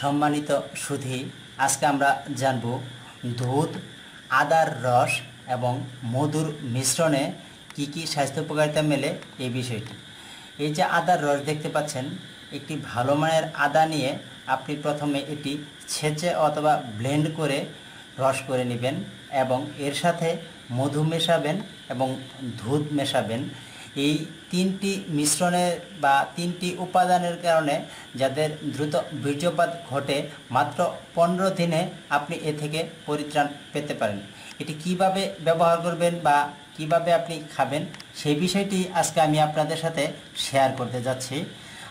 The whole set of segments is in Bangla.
সম্মানিত সুধী, আজকে আমরা জানব দুধ, আদার রস এবং মধুর মিশ্রণে কি কি স্বাস্থ্য উপকারিতা মেলে এই বিষয়টি। এই যে আদার রস দেখতে পাচ্ছেন, একটি ভালো মানের আদা নিয়ে আপনি প্রথমে এটি ছেঁচে অথবা ব্লেন্ড করে রস করে নেবেন এবং এর সাথে মধু মেশাবেন এবং দুধ মেশাবেন। এই তিনটি মিশ্রণের বা তিনটি উপাদানের কারণে যাদের দ্রুত বীর্যপাত ঘটে মাত্র পনেরো দিনে আপনি এ থেকে পরিত্রাণ পেতে পারেন। এটি কীভাবে ব্যবহার করবেন বা কীভাবে আপনি খাবেন সেই বিষয়টি আজকে আমি আপনাদের সাথে শেয়ার করতে যাচ্ছি।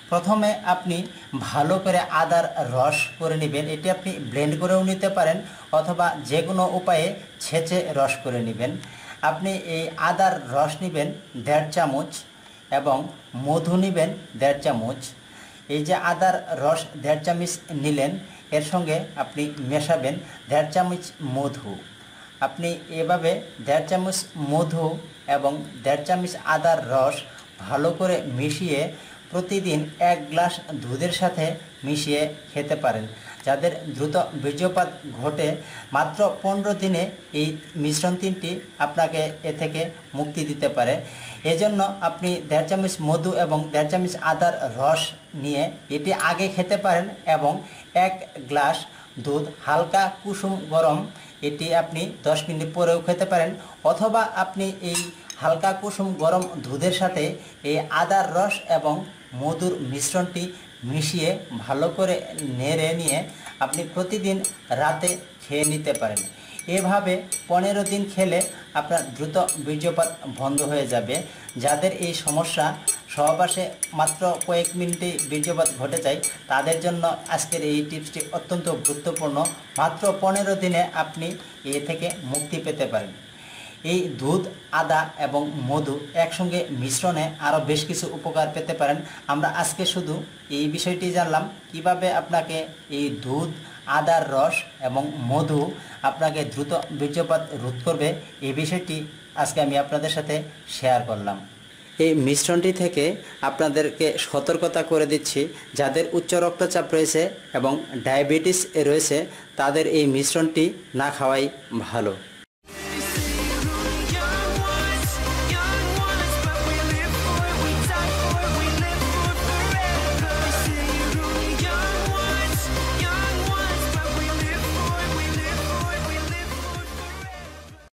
প্রথমে আপনি ভালো করে আদার রস করে নেবেন। এটি আপনি ব্লেন্ড করেও নিতে পারেন অথবা যে কোনো উপায়ে ছেঁচে রস করে নেবেন। আপনি এই আদার রস নেবেন দেড় চামচ এবং মধু নেবেন দেড় চামচ। এই যে আদার রস দেড় চামচ নিলেন, এর সঙ্গে আপনি মেশাবেন দেড় চামচ মধু। আপনি এভাবে দেড় চামচ মধু এবং দেড় চামচ আদার রস ভালো করে মিশিয়ে প্রতিদিন এক গ্লাস দুধের সাথে মিশিয়ে খেতে পারেন। যাদের দ্রুত বীর্যপাত ঘটে, মাত্র পনেরো দিনে এই মিশ্রণ তিনটি আপনাকে এ থেকে মুক্তি দিতে পারে। এজন্য আপনি দেড় চামচ মধু এবং দেড় চামচ আদার রস নিয়ে এটি আগে খেতে পারেন এবং এক গ্লাস দুধ, হালকা কুসুম গরম, এটি আপনি দশ মিনিট পরেও খেতে পারেন। অথবা আপনি এই হালকা কুসুম গরম দুধের সাথে এই আদার রস এবং মধুর মিশ্রণটি মিশিয়ে ভালো করে নেড়ে নিয়ে আপনি প্রতিদিন রাতে খেয়ে নিতে পারেন। এভাবে পনেরো দিন খেলে আপনার দ্রুত বীর্যপাত বন্ধ হয়ে যাবে। যাদের এই সমস্যা সহবাসে মাত্র কয়েক মিনিটেই বীর্যপাত ঘটে যায়। তাদের জন্য আজকের এই টিপসটি অত্যন্ত গুরুত্বপূর্ণ। মাত্র পনেরো দিনে আপনি এ থেকে মুক্তি পেতে পারেন। এই দুধ, আদা এবং মধু একসঙ্গে মিশ্রণে আরও বেশ কিছু উপকার পেতে পারেন। আমরা আজকে শুধু এই বিষয়টি জানলাম, কীভাবে আপনাকে এই দুধ, আদার রস এবং মধু আপনাকে দ্রুত বীর্যপাত রোধ করবে, এই বিষয়টি আজকে আমি আপনাদের সাথে শেয়ার করলাম। এই মিশ্রণটি থেকে আপনাদেরকে সতর্কতা করে দিচ্ছি। যাদের উচ্চ রক্তচাপ রয়েছে এবং ডায়াবেটিস রয়েছে, তাদের এই মিশ্রণটি না খাওয়াই ভালো।